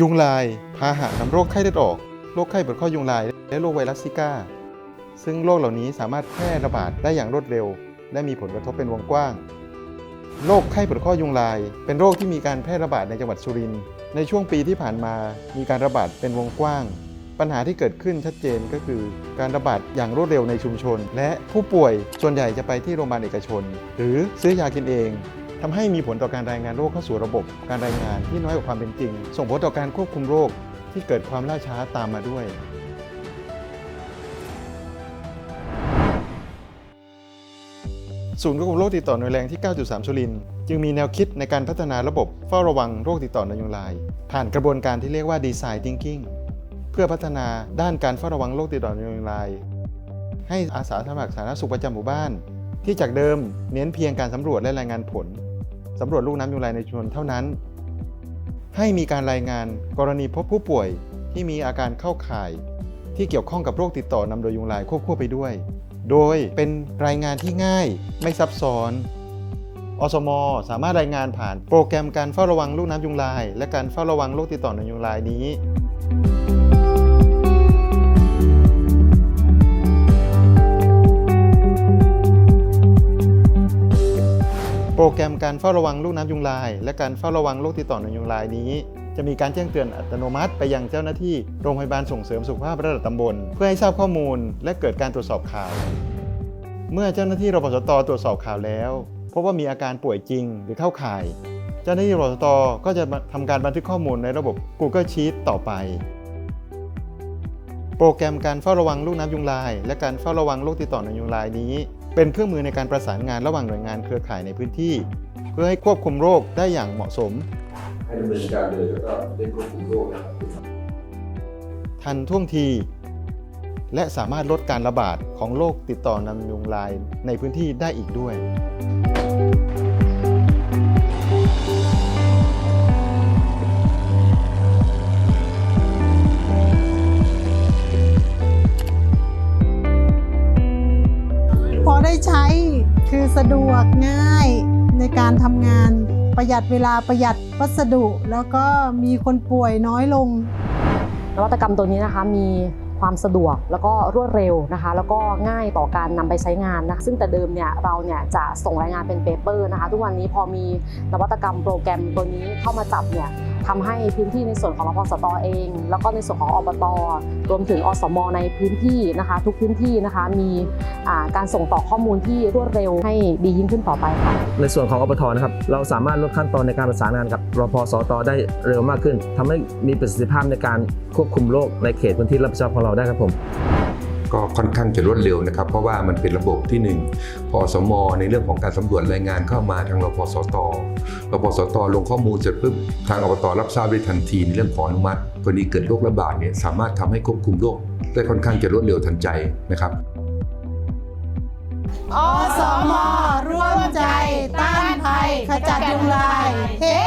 ยุงลายพาหะนำโรคไข้เลือดออก โรคไข้ปวดข้อยุงลาย และโรคไวรัสซิก้า ซึ่งโรคเหล่านี้สามารถแพร่ระบาดได้อย่างรวดเร็ว และมีผลกระทบเป็นวงกว้าง โรคไข้ปวดข้อยุงลาย เป็นโรคที่มีการแพร่ระบาดในจังหวัดสุรินทร์ ในช่วงปีที่ผ่านมา มีการระบาดเป็นวงกว้าง ปัญหาที่เกิดขึ้นชัดเจนก็คือ การระบาดอย่างรวดเร็วในชุมชน และผู้ป่วยส่วนใหญ่จะไปที่โรงพยาบาลเอกชน หรือซื้อยากินเอง ทำให้มีผลต่อการรายงานโรคเข้าสู่ระบบการรายงานที่น้อยกว่าความเป็นจริง ส่งผลต่อการควบคุมโรคที่เกิดความล่าช้าตามมาด้วยศูนย์ควบคุมโรคติดต่อหน่วยแรงที่ 9.3สุริน จึงมีแนวคิดในการพัฒนาระบบเฝ้าระวังโรคติดต่อในยุงลาย ผ่านกระบวนการที่เรียกว่า Design Thinking เพื่อพัฒนาด้านการเฝ้าระวังโรคติดต่อในยุงลาย ให้อาสาสมัครสาธารณสุขประจำหมู่บ้าน ที่จากเดิมเน้นเพียงการสำรวจและรายงานผล สำรวจลูกน้ำยุงลายในชุมชนเท่านั้น ให้มีการรายงานกรณีพบผู้ป่วยที่มีอาการเข้าข่าย ที่เกี่ยวข้องกับโรคติดต่อนำโดยยุงลายควบคู่ไปด้วย โดยเป็นรายงานที่ง่ายไม่ซับซ้อนอสม สามารถรายงานผ่านโปรแกรมการเฝ้าระวังลูกน้ำยุงลาย และการเฝ้าระวังโรคติดต่อในยุงลายนี้ โปรแกรมการเฝ้าระวังลูกน้ำยุงลาย และการเฝ้าระวังโรคติดต่อในยุงลายนี้ จะมีการแจ้งเตือนอัตโนมัติ ไปยังเจ้าหน้าที่โรงพยาบาลส่งเสริมสุขภาพระดับตำบล เพื่อให้ทราบข้อมูล และเกิดการตรวจสอบข่าว เมื่อเจ้าหน้าที่รพสตตรวจสอบข่าวแล้วพบว่ามีอาการป่วยจริงหรือเข้าข่าย เจ้าหน้าที่รพสตก็จะทำการบันทึกข้อมูลในระบบ Google Sheet ต่อไป โปรแกรมการเฝ้าระวังลูกน้ำยุงลาย และการเฝ้าระวังโรคติดต่อในยุงลายนี้ เป็นเครื่องมือในการประสานงานระหว่างหน่วยงานเครือข่ายในพื้นที่ เพื่อให้ควบคุมโรคได้อย่างเหมาะสม ให้ดำเนินการเลยแล้วก็ได้ควบคุมโรคนะครับทันท่วงที และสามารถลดการระบาดของโรคติดต่อนำยุงลายในพื้นที่ได้อีกด้วย สะดวกง่ายในการทำงาน ประหยัดเวลาประหยัดวัสดุ แล้วก็มีคนป่วยน้อยลง นวัตกรรมตัวนี้นะคะมีความสะดวกแล้วก็รวดเร็วนะคะ แล้วก็ง่ายต่อการนำไปใช้งานนะะซึ่งแต่เดิมเนี่ยเราเนี่ยจะส่งรายงานเป็นเปเปอร์นะคะ ทุกวันนี้พอมีนวัตกรรมโปรแกรมตัวนี้เข้ามาจับเนี่ย ทำให้พื้นที่ในส่วนของรพสตเอง แล้วก็ในส่วนของอบตรวมถึงอสมในพื้นที่นะคะ ทุกพื้นที่นะคะมีการส่งต่อข้อมูลที่รวดเร็วให้ดียิ่งขึ้นต่อไปค่ะในส่วนของอบทนะครับเราสามารถลดขั้นตอนในการประสานงานกับรพสตได้เร็วมากขึ้นทำให้มีประสิทธิภาพในการควบคุมโรคในเขตพื้นที่รับผิดชอบของเราได้ครับผม ก็ค่อนข้างจะรวดเร็วนะครับ เพราะว่ามันเป็นระบบที่หนึ่งพอสมในเรื่องของการสำรวจรายงานเข้ามาทางรพสตรพสตลงข้อมูลเสร็จปุ๊บทางอบตรับทราบได้ทันทีในเรื่องของอนุมัติกรณีเกิดโรคระบาดเนี่ยสามารถทำให้ควบคุมโรคได้ค่อนข้างจะรวดเร็วทันใจนะครับอสมร่วมใจ ต้านภัยขจัดยุงลายเฮ้